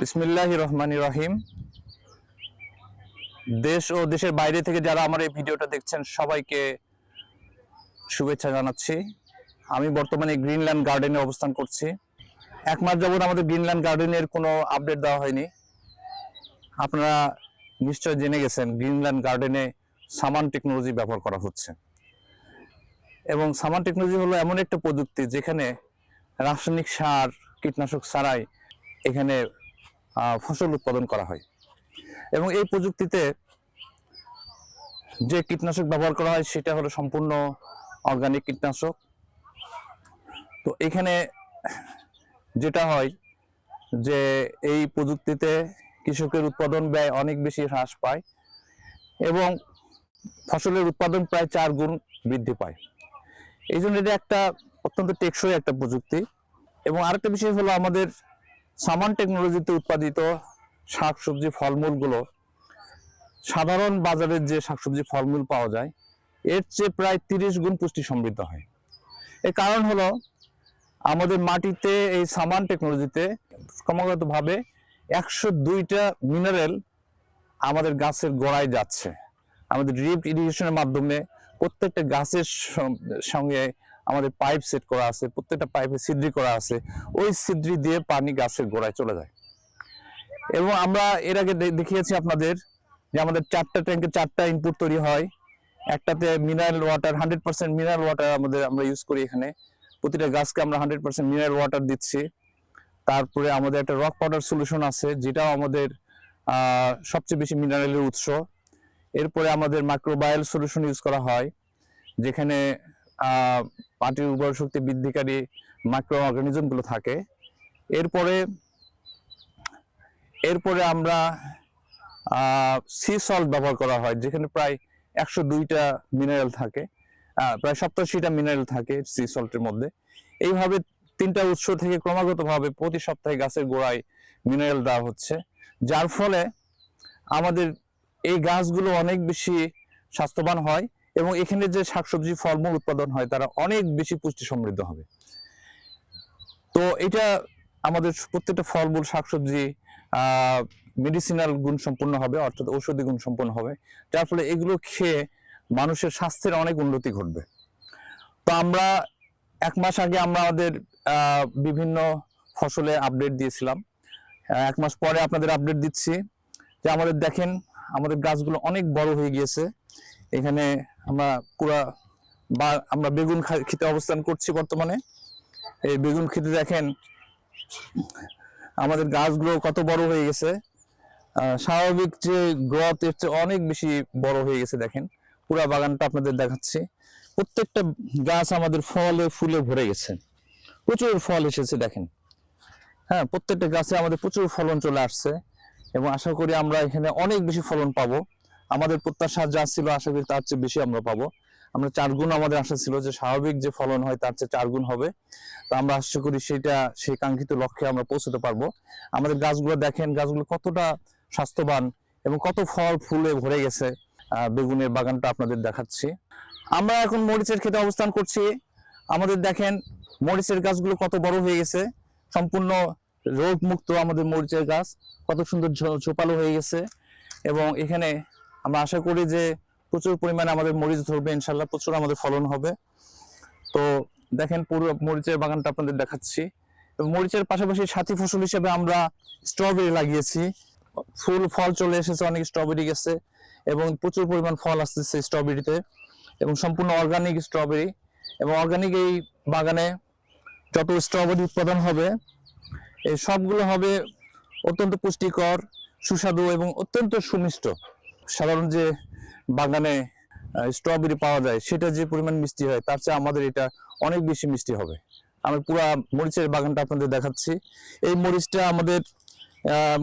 বিসমিল্লাহ রহমান রহিম দেশ ও দেশের বাইরে থেকে যারা আমার এই ভিডিওটা দেখছেন, সবাইকে শুভেচ্ছা জানাচ্ছি। আমি বর্তমানে গ্রিনল্যান্ড গার্ডেনে অবস্থান করছি। এক মাস যাবত আমাদের গ্রিনল্যান্ড গার্ডেনের কোনো আপডেট দেওয়া হয়নি। আপনারা নিশ্চয় জেনে গেছেন, গ্রিনল্যান্ড গার্ডেনে সামান টেকনোলজি ব্যবহার করা হচ্ছে। এবং সামান টেকনোলজি হলো এমন একটা প্রযুক্তি যেখানে রাসায়নিক সার, কীটনাশক ছাড়াই এখানে ফসল উৎপাদন করা হয়। এবং এই প্রযুক্তিতে যে কীটনাশক ব্যবহার করা হয়, সেটা হলো সম্পূর্ণ অর্গানিক কীটনাশক। তো এখানে যেটা হয় যে এই প্রযুক্তিতে কৃষকের উৎপাদন ব্যয় অনেক বেশি হ্রাস পায় এবং ফসলের উৎপাদন প্রায় চার গুণ বৃদ্ধি পায়। এই জন্য এটা একটা অত্যন্ত টেকসই একটা প্রযুক্তি। এবং আরেকটা বিষয় হলো আমাদের সামান টেকনোলজিতে উৎপাদিত শাকসবজি ফলমূলগুলো সাধারণ বাজারের যে শাকসবজি ফলমূল পাওয়া যায়, এর চেয়ে প্রায় তিরিশ গুণ পুষ্টি সমৃদ্ধ হয়। এর কারণ হলো, আমাদের মাটিতে এই সামান টেকনোলজিতে ক্রমাগতভাবে একশো দুইটা মিনারেল আমাদের গাছের গোড়ায় যাচ্ছে। আমাদের ড্রিপ ইরিগেশনের মাধ্যমে প্রত্যেকটা গাছের সঙ্গে আমাদের পাইপ সেট করা আছে, প্রত্যেকটা পাইপে ছিদ্রি করা আছে, ওই সিদ্রি দিয়ে পানি গাছের গোড়ায় চলে যায়। এবং আমরা এর আগে দেখিয়েছি আপনাদের যে আমাদের চারটা ট্যাঙ্কে চারটা ইনপুট তৈরি হয়। একটাতে mineral water hundred percent mineral water আমাদের আমরা ইউজ করি এখানে। প্রতিটা গাছকে আমরা হান্ড্রেড পার্সেন্ট মিনারেল ওয়াটার দিচ্ছি। তারপরে আমাদের একটা রক পাউডার সলিউশন আছে, যেটাও আমাদের সবচেয়ে বেশি মিনারেলের উৎস। এরপরে আমাদের মাইক্রোবায়াল সলিউশন ইউজ করা হয়, যেখানে মাটির উর্বর শক্তি বৃদ্ধিকারী মাইক্রো অর্গানিজমগুলো থাকে। এরপরে এরপরে আমরা সি সল্ট ব্যবহার করা হয়, যেখানে প্রায় একশো দুইটা মিনারেল থাকে। প্রায় সপ্তাশিটা মিনারেল থাকে সি সল্টের মধ্যে। এইভাবে তিনটা উৎস থেকে ক্রমাগতভাবে প্রতি সপ্তাহে গাছের গোড়ায় মিনারেল দেওয়া হচ্ছে। যার ফলে আমাদের এই গাছগুলো অনেক বেশি স্বাস্থ্যবান হয়। এবং এখানে যে শাকসবজি ফলমূল উৎপাদন হয়, তারা অনেক বেশি পুষ্টি সমৃদ্ধ হবে। তো এটা আমাদের প্রত্যেকটা ফলমূল, শাকসবজি মেডিসিনাল গুণ সম্পন্ন হবে, অর্থাৎ ঔষধি গুণ সম্পন্ন হবে। যার ফলে এগুলো খেয়ে মানুষের স্বাস্থ্যের অনেক উন্নতি ঘটবে। তো আমরা এক মাস আগে আমরা আমাদের বিভিন্ন ফসলে আপডেট দিয়েছিলাম। এক মাস পরে আপনাদের আপডেট দিচ্ছি যে আমাদের দেখেন, আমাদের গাছগুলো অনেক বড় হয়ে গিয়েছে। এখানে আমরা পুরা বা, আমরা বেগুন খেতে অবস্থান করছি বর্তমানে। এই বেগুন খেতে দেখেন, আমাদের গাছগুলো কত বড় হয়ে গেছে। স্বাভাবিক যে গ্রোথ এর চেয়ে অনেক বেশি বড় হয়ে গেছে দেখেন। পুরা বাগানটা আপনাদের দেখাচ্ছি। প্রত্যেকটা গাছ আমাদের ফলে ফুলে ভরে গেছে। প্রচুর ফল এসেছে দেখেন। হ্যাঁ প্রত্যেকটা গাছে আমাদের প্রচুর ফলন চলে আসছে এবং আশা করি আমরা এখানে অনেক বেশি ফলন পাবো। আমাদের প্রত্যাশা যা ছিল, আশা করি তার চেয়ে বেশি আমরা পাবো। আমরা চার গুণ আমাদের আশা ছিল যে স্বাভাবিক যে ফলন হয় তার চেয়ে চার গুণ হবে। তো আমরা আশা করি সেটা সেই কাঙ্ক্ষিত লক্ষ্যে আমরা পৌঁছতে পারব। আমাদের গাছগুলো দেখেন, গাছগুলো কতটা স্বাস্থ্যবান এবং কত ফল, ফুলে ভরে গেছে। বেগুনের বাগানটা আপনাদের দেখাচ্ছি। আমরা এখন মরিচের ক্ষেতে অবস্থান করছি। আমাদের দেখেন, মরিচের গাছগুলো কত বড় হয়ে গেছে। সম্পূর্ণ রোগ মুক্ত আমাদের মরিচের গাছ। কত সুন্দর ঝোপালো হয়ে গেছে। এবং এখানে আমরা আশা করি যে প্রচুর পরিমাণে আমাদের মরিচ ধরবে ইনশাল্লাহ প্রচুর আমাদের ফলন হবে। তো দেখেন পুরো মরিচের বাগানটা আপনাদের দেখাচ্ছি। মরিচের পাশাপাশি সাথী ফসল হিসেবে আমরা স্ট্রবেরি লাগিয়েছি। ফুল, ফল চলে এসেছে, অনেক স্ট্রবেরি গেছে এবং প্রচুর পরিমাণ ফল আসতেছে স্ট্রবেরিতে এবং সম্পূর্ণ অর্গানিক স্ট্রবেরি এবং অর্গানিক এই বাগানে যত স্ট্রবেরি উৎপাদন হবে, এই সবগুলো হবে অত্যন্ত পুষ্টিকর, সুস্বাদু এবং অত্যন্ত সুমিষ্ট। সাধারণ যে বাগানে স্ট্রবেরি পাওয়া যায়, সেটা যে পরিমাণ মিষ্টি হয়, তার চেয়ে আমাদের এটা অনেক বেশি মিষ্টি হবে। আমি পুরো মরিচের বাগানটা আপনাদের দেখাচ্ছি। এই মরিচটা আমাদের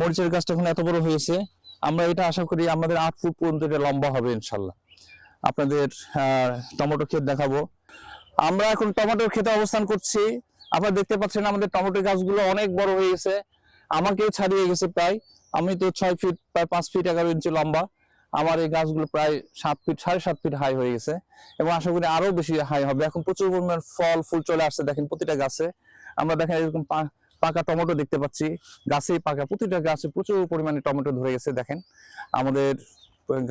মরিচের গাছটা এখন এত বড় হয়েছে, আমরা এটা আশা করি আমাদের আট ফুট পর্যন্ত এটা লম্বা হবে ইনশাল্লাহ। আপনাদের টমেটো ক্ষেত দেখাবো। আমরা এখন টমেটোর ক্ষেতে অবস্থান করছি। আপনারা দেখতে পাচ্ছেন আমাদের টমেটো গাছগুলো অনেক বড় হয়ে গেছে। আমাকেও ছাড়িয়ে গেছে প্রায়। আমি তো ছয় ফিট, প্রায় পাঁচ ফিট এগারো ইঞ্চি লম্বা। আমার এই গাছগুলো প্রায় সাত ফিট সাড়ে সাত ফিট হাই হয়ে গেছে। এবং আশা করি আরও বেশি হাই হবে। এখন প্রচুর পরিমাণ ফল, ফুল চলে আসছে। দেখেন প্রতিটা গাছে আমরা দেখেন এরকম পাকা টমেটো দেখতে পাচ্ছি। গাছেই পাকা। প্রতিটা গাছে প্রচুর পরিমাণে টমেটো ধরে গেছে, দেখেন। আমাদের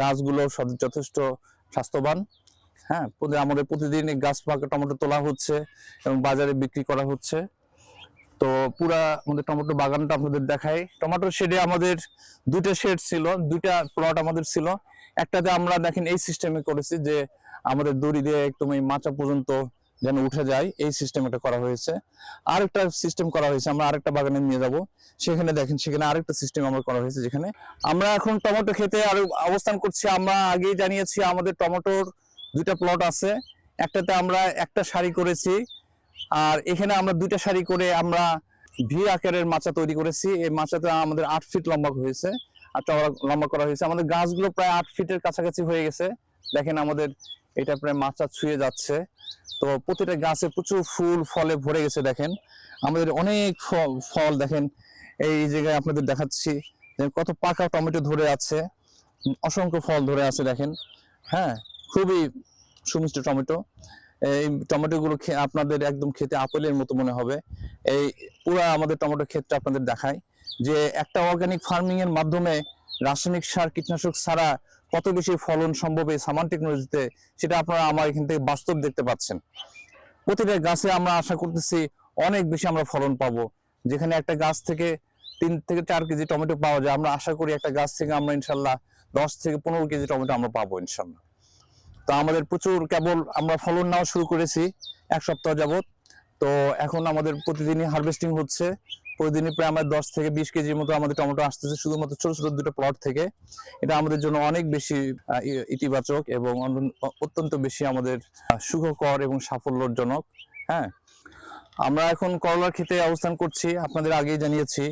গাছগুলো যথেষ্ট স্বাস্থ্যবান। হ্যাঁ আমাদের প্রতিদিন গাছ পাকা টমেটো তোলা হচ্ছে এবং বাজারে বিক্রি করা হচ্ছে। তো পুরা আমাদের টমেটো বাগানটা আপনাদের দেখাই। টমেটোর শেডে আমাদের দুইটা শেড ছিল, দুইটা প্লট আমাদের ছিল। একটাতে আমরা দেখেন এই সিস্টেমে করেছি যে আমাদের দড়ি দিয়ে একদম এই মাচা পর্যন্ত যেন উঠে যায়, এই সিস্টেম এটা করা হয়েছে। আরেকটা সিস্টেম করা হয়েছে, আমরা আরেকটা বাগানে নিয়ে যাব। সেখানে দেখেন, সেখানে আরেকটা সিস্টেম আমরা করা হয়েছে যেখানে আমরা এখন টমেটো খেতে আর অবস্থান করছি। আমরা আগেই জানিয়েছি আমাদের টমেটোর দুইটা প্লট আছে। একটাতে আমরা একটা সারি করেছি। আর এখানে আমরা দুইটা সারি করে আমরা ভি আকারের মাচা তৈরি করেছি। এই মাচাটা আমাদের আট ফিট লম্বা হয়েছে আর চওড়া লম্বা করা হয়েছে। আমাদের গাছগুলো প্রায় আট ফিটের কাছাকাছি হয়ে গেছে। দেখেন আমাদের এটা প্রায় মাচা ছুঁয়ে যাচ্ছে। তো প্রতিটা গাছে প্রচুর ফুল, ফলে ভরে গেছে, দেখেন। আমাদের অনেক ফল ফল, দেখেন। এই জায়গায় আপনাদের দেখাচ্ছি কত পাকা টমেটো ধরে আছে। অসংখ্য ফল ধরে আছে, দেখেন। হ্যাঁ খুবই সুমিষ্ট টমেটো। এই টমেটো গুলো আপনাদের একদম খেতে আপেলের মতো মনে হবে। এই পুরো আমাদের টমেটো ক্ষেতটা আপনাদের দেখায় যে একটা অর্গানিক ফার্মিং এর মাধ্যমে রাসায়নিক সার, কীটনাশক ছাড়া কত বেশি ফলন সম্ভব এই সামান টেকনোলজিতে সেটা আপনারা আমার এখান থেকে বাস্তব দেখতে পাচ্ছেন। প্রতিটা গাছে আমরা আশা করতেছি অনেক বেশি আমরা ফলন পাবো। যেখানে একটা গাছ থেকে তিন থেকে চার কেজি টমেটো পাওয়া যায়, আমরা আশা করি একটা গাছ থেকে আমরা ইনশাল্লাহ দশ থেকে পনেরো কেজি টমেটো আমরা পাবো ইনশাল্লাহ। তো আমাদের প্রচুর কেবল আমরা ফলন নেওয়া শুরু করেছি, এক সপ্তাহ যাবত তো এখন আমাদের প্রতিদিনই হারভেস্টিং হচ্ছে। প্রতিদিনই প্রায় আমাদের দশ থেকে বিশ কেজির মতো আমাদের টমেটো আসতেছে, শুধুমাত্র ছোট ছোট দুটো প্লট থেকে। এটা আমাদের জন্য অনেক বেশি ইতিবাচক এবং অত্যন্ত বেশি আমাদের সুখকর এবং সাফল্যজনক। হ্যাঁ? আমরা এখন করলার ক্ষেতে অবস্থান করছি। আপনাদের আগেই জানিয়েছি,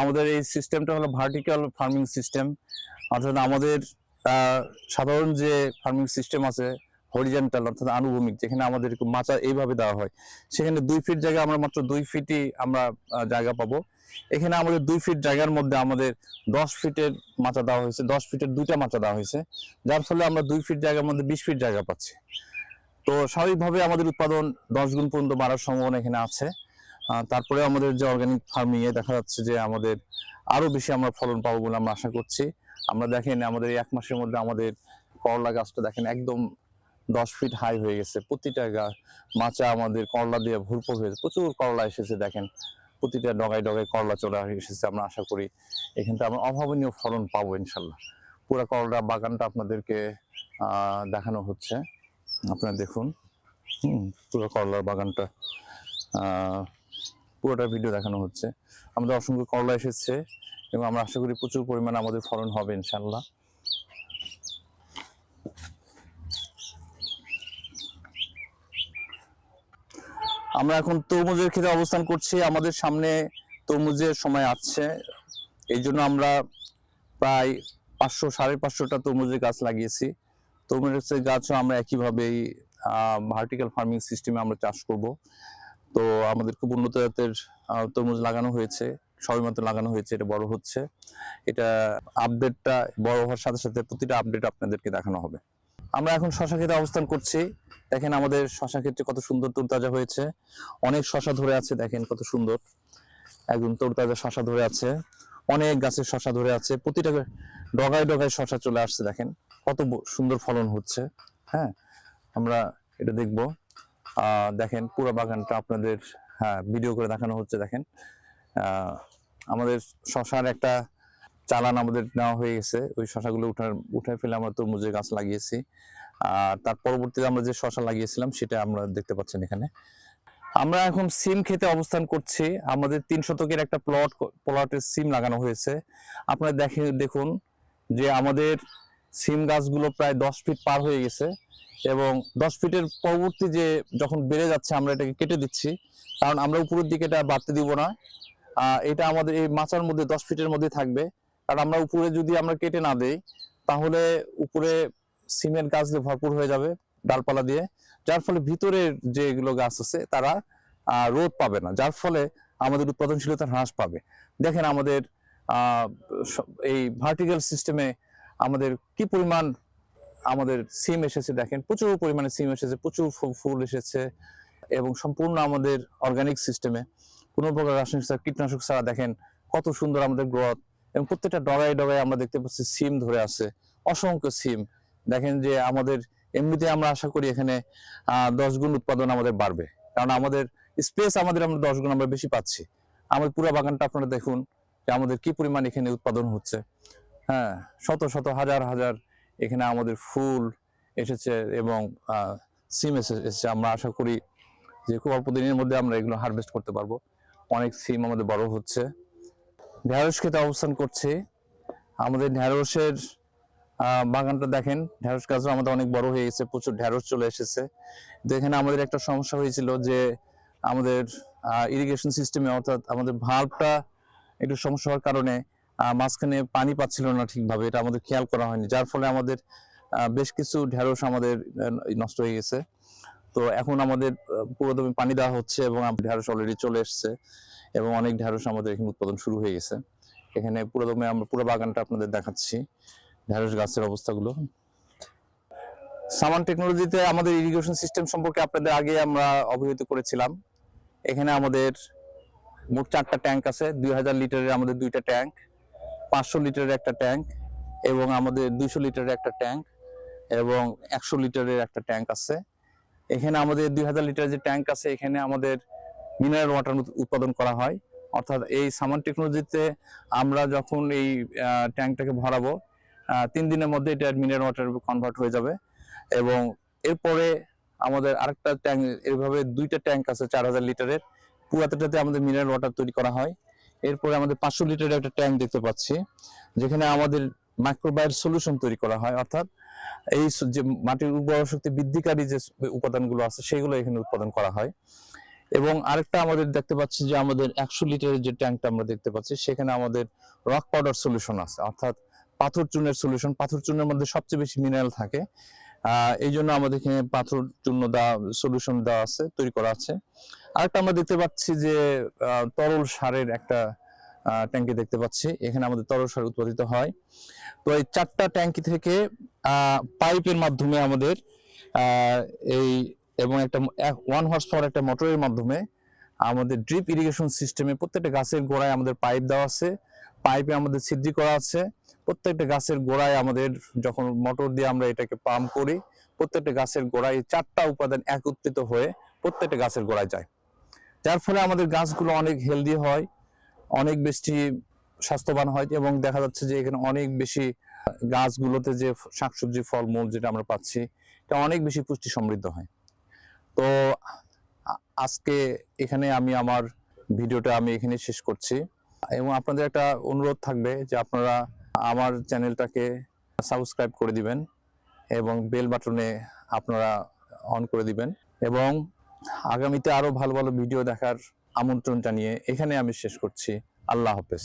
আমাদের এই সিস্টেমটা হলো ভার্টিক্যাল ফার্মিং সিস্টেম অর্থাৎ আমাদের সাধারণ যে ফার্মিং সিস্টেম আছে হরিজেন্টাল অর্থাৎ আনুভূমিক, যেখানে আমাদের মাচা এইভাবে দেওয়া হয়, সেখানে দুই ফিট জায়গা আমরা মাত্র দুই ফিটই আমরা জায়গা পাবো। এখানে আমাদের দুই ফিট জায়গার মধ্যে আমাদের দশ ফিটের মাচা দেওয়া হয়েছে, দশ ফিটের দুইটা মাচা দেওয়া হয়েছে, যার ফলে আমরা দুই ফিট জায়গার মধ্যে বিশ ফিট জায়গা পাচ্ছি। তো স্বাভাবিকভাবে আমাদের উৎপাদন দশ গুণ পর্যন্ত বাড়ার সম্ভাবনা এখানে আছে। তারপরে আমাদের যে অর্গানিক ফার্মিংয়ে দেখা যাচ্ছে যে আমাদের আরও বেশি আমরা ফলন পাবো বলে আমরা আশা করছি। আমরা দেখেন আমাদের এক মাসের মধ্যে আমাদের করলা গাছটা দেখেন একদম দশ ফিট হাই হয়ে গেছে। প্রতিটা গাছ মাচা আমাদের করলা দিয়ে ভরপুর হয়েছে প্রচুর করলা এসেছে দেখেন। প্রতিটা ডগায় ডগায় করলা চলে এসেছে আমরা আশা করি। এখান থেকে আমরা অভাবনীয় ফলন পাবো ইনশাল্লাহ। পুরা করলা বাগানটা আপনাদেরকে দেখানো হচ্ছে। আপনারা দেখুন। পুরো করলার বাগানটা পুরোটা ভিডিও দেখানো হচ্ছে। আমাদের অসংখ্য করলা এসেছে। এবং আমরা আশা করি প্রচুর পরিমাণে আমাদের ফলন হবে ইনশাল্লাহ আমরা এখন তরমুজের ক্ষেত্রে অবস্থান করছি। আমাদের সামনে তরমুজের সময় আসছে। এই জন্য আমরা প্রায় পাঁচশো, সাড়ে পাঁচশোটা তরমুজের গাছ লাগিয়েছি। তরমুজের গাছও আমরা একইভাবেই ভার্টিক্যাল ফার্মিং সিস্টেমে আমরা চাষ করব। তো আমাদের খুব উন্নত জাতের তরমুজ লাগানো হয়েছে। সবেমাত্র লাগানো হয়েছে, এটা বড় হচ্ছে। এটা আপডেটটা বড় হওয়ার সাথে সাথে প্রতিটা আপডেট আপনাদেরকে দেখানো হবে। আমরা এখন শশা ক্ষেতে অবস্থান করছি। দেখেন আমাদের শশা ক্ষেত্রে কত সুন্দর তরতাজা হয়েছে। অনেক শশা ধরে আছে, দেখেন কত সুন্দর। একদম তরতাজা শশা ধরে আছে। অনেক গাছের শশা ধরে আছে। প্রতিটা ডগায় ডগায় শশা চলে আসছে, দেখেন। কত সুন্দর ফলন হচ্ছে। হ্যাঁ আমরা এটা দেখব। দেখেন পুরো বাগানটা আপনাদের হ্যাঁ ভিডিও করে দেখানো হচ্ছে, দেখেন। আমাদের শশার একটা চালান আমাদের নেওয়া হয়ে গেছে। ওই শশাগুলো উঠার উঠে ফেলে আমরা তরমুজের গাছ লাগিয়েছি। আর তার পরবর্তীতে আমরা যে শশা লাগিয়েছিলাম, সেটা আমরা দেখতে পাচ্ছেন এখানে। আমরা এখন সিম খেতে অবস্থান করছি। আমাদের তিন শতকের একটা প্লট, প্লটের সিম লাগানো হয়েছে। আপনারা দেখে, দেখুন যে আমাদের সিম গাছগুলো প্রায় দশ ফিট পার হয়ে গেছে এবং দশ ফিটের পরবর্তী যে যখন বেড়ে যাচ্ছে, আমরা এটাকে কেটে দিচ্ছি। কারণ আমরা উপরের দিকে এটা বাড়তে দিব না। এটা আমাদের এই মাচার মধ্যে দশ ফিটের মধ্যে থাকবে। কারণ আমরা উপরে যদি আমরা কেটে না দেই, তাহলে উপরে সিমেন্ট গাছ দিয়ে ভরপুর হয়ে যাবে ডালপালা দিয়ে। যার ফলে ভিতরের যেগুলো গাছ আছে, তারা রোদ পাবে না। যার ফলে আমাদের উৎপাদনশীলতা হ্রাস পাবে। দেখেন আমাদের এই ভার্টিক্যাল সিস্টেমে আমাদের কি পরিমাণ আমাদের সিম এসেছে দেখেন। প্রচুর পরিমাণে সিম এসেছে, প্রচুর ফুল এসেছে এবং সম্পূর্ণ আমাদের অর্গানিক সিস্টেমে কোনো প্রকার রাসায়নিক সার, কীটনাশক ছাড়া দেখেন কত সুন্দর আমাদের গ্রোথ এবং প্রত্যেকটা ডগায় ডগায় আমরা দেখতে পাচ্ছি সিম ধরে আছে, অসংখ্য সিম। দেখেন যে আমাদের এমনিতে আমরা আশা করি এখানে দশ গুণ উৎপাদন আমাদের বাড়বে। কারণ আমাদের স্পেস আমাদের আমরা দশ গুণ আমরা বেশি পাচ্ছি। আমাদের পুরো বাগানটা আপনারা দেখুন যে আমাদের কি পরিমাণ এখানে উৎপাদন হচ্ছে। হ্যাঁ শত শত হাজার হাজার এখানে আমাদের ফুল এসেছে এবং সিম এসে, এসেছে। আমরা আশা করি যে খুব অল্প দিনের মধ্যে আমরা এগুলো হারভেস্ট করতে পারব। অনেক সিম আমাদের বড় হচ্ছে। ঢেঁড়স খেতে অবস্থান করছে। আমাদের ঢেঁড়সের বাগানটা দেখেন ঢেঁড়স গাছও আমাদের অনেক বড় হয়ে গেছে, প্রচুর ঢেঁড়স চলে এসেছে। তো এখানে আমাদের একটা সমস্যা হয়েছিল যে আমাদের ইরিগেশন সিস্টেমে অর্থাৎ আমাদের ভাল্বটা একটু সমস্যা হওয়ার কারণে মাঝখানে পানি পাচ্ছিল না ঠিকভাবে, এটা আমাদের খেয়াল করা হয়নি। যার ফলে আমাদের বেশ কিছু ঢেঁড়স আমাদের নষ্ট হয়ে গেছে। তো এখন আমাদের পুরোদমে পানি দেওয়া হচ্ছে এবং ঢেঁড়স অলরেডি চলে এসেছে এবং অনেক ঢেঁড়স আমাদের এখানে উৎপাদন শুরু হয়ে গেছে। এখানে পুরোদমে আমরা পুরো বাগানটা আপনাদের দেখাচ্ছি, ঢেঁড়স গাছের অবস্থাগুলো। সামান টেকনোলজিতে আমাদের ইরিগেশন সিস্টেম সম্পর্কে আপনাদের আগে আমরা অবহিত করেছিলাম। এখানে আমাদের মোট চারটা ট্যাঙ্ক আছে, দুই হাজার লিটারের আমাদের দুইটা ট্যাঙ্ক, পাঁচশো লিটারের একটা ট্যাঙ্ক এবং আমাদের দুইশো লিটারের একটা ট্যাঙ্ক এবং একশো লিটারের একটা ট্যাঙ্ক আছে। এখানে আমাদের দুই হাজার লিটারের যে ট্যাঙ্ক আছে, এখানে আমাদের মিনারেল ওয়াটার উৎপাদন করা হয়। অর্থাৎ এই সামান টেকনোলজিতে আমরা যখন এই ট্যাঙ্কটাকে ভরাবো তিন দিনের মধ্যে এটা মিনারেল ওয়াটার কনভার্ট হয়ে যাবে। এবং এরপরে আমাদের আরেকটা ট্যাঙ্ক, এভাবে দুইটা ট্যাঙ্ক আছে চার হাজার লিটারের। পুরাতনটাতে আমাদের মিনারেল ওয়াটার তৈরি করা হয়। এরপরে আমাদের পাঁচশো লিটারের একটা ট্যাঙ্ক দেখতে পাচ্ছি, যেখানে আমাদের মাইক্রোবায়োর সলিউশন তৈরি করা হয়, অর্থাৎ এই যে মাটির উর্বর শক্তি বৃদ্ধিকারী যে উপাদানগুলো আছে সেগুলো এখানে উৎপাদন করা হয়। এবং আরেকটা আমাদের দেখতে পাচ্ছি যে আমাদের একশো লিটারের যে ট্যাঙ্কটা আমরা দেখতে পাচ্ছি, সেখানে আমাদের রক পাউডার সলিউশন আছে, অর্থাৎ পাথর চুনের সলিউশন পাথর চুনের মধ্যে সবচেয়ে বেশি মিনারেল থাকে। এই জন্য আমাদের এখানে পাথর চূর্ণ দেওয়া সলিউশন দেওয়া আছে, তৈরি করা আছে। আরেকটা আমরা দেখতে পাচ্ছি যে তরল সারের একটা ট্যাঙ্কি দেখতে পাচ্ছি। এখানে আমাদের তরল সার উৎপাদিত হয়। তো এই চারটা ট্যাঙ্কি থেকে পাইপের মাধ্যমে আমাদের এই এবং একটা ওয়ান হর্স পাওয়ার একটা মোটরের মাধ্যমে আমাদের ড্রিপ ইরিগেশন সিস্টেমে প্রত্যেকটা গাছের গোড়ায় আমাদের পাইপ দেওয়া আছে। পাইপে আমাদের ছিদ্রি করা আছে। প্রত্যেকটা গাছের গোড়ায় আমাদের যখন মোটর দিয়ে আমরা এটাকে পাম্প করি, প্রত্যেকটা গাছের গোড়ায় চারটা উপাদান একত্রিত হয়ে প্রত্যেকটা গাছের গোড়ায় যায়। যার ফলে আমাদের গাছগুলো অনেক হেলদি হয়। অনেক বেশি স্বাস্থ্যবান হয় এবং দেখা যাচ্ছে যে এখানে অনেক বেশি গাছগুলোতে যে শাকসবজি, ফলমূল যেটা আমরা পাচ্ছি, এটা অনেক বেশি পুষ্টি সমৃদ্ধ হয়। তো আজকে এখানে আমি আমার ভিডিওটা আমি এখানে শেষ করছি। এবং আপনাদের একটা অনুরোধ থাকবে যে আপনারা আমার চ্যানেলটাকে সাবস্ক্রাইব করে দিবেন এবং বেল বাটনে আপনারা অন করে দিবেন। এবং আগামীতে আরও ভালো ভালো ভিডিও দেখার আমন্ত্রণ জানিয়ে এখানে আমি শেষ করছি। আল্লাহ হাফেজ।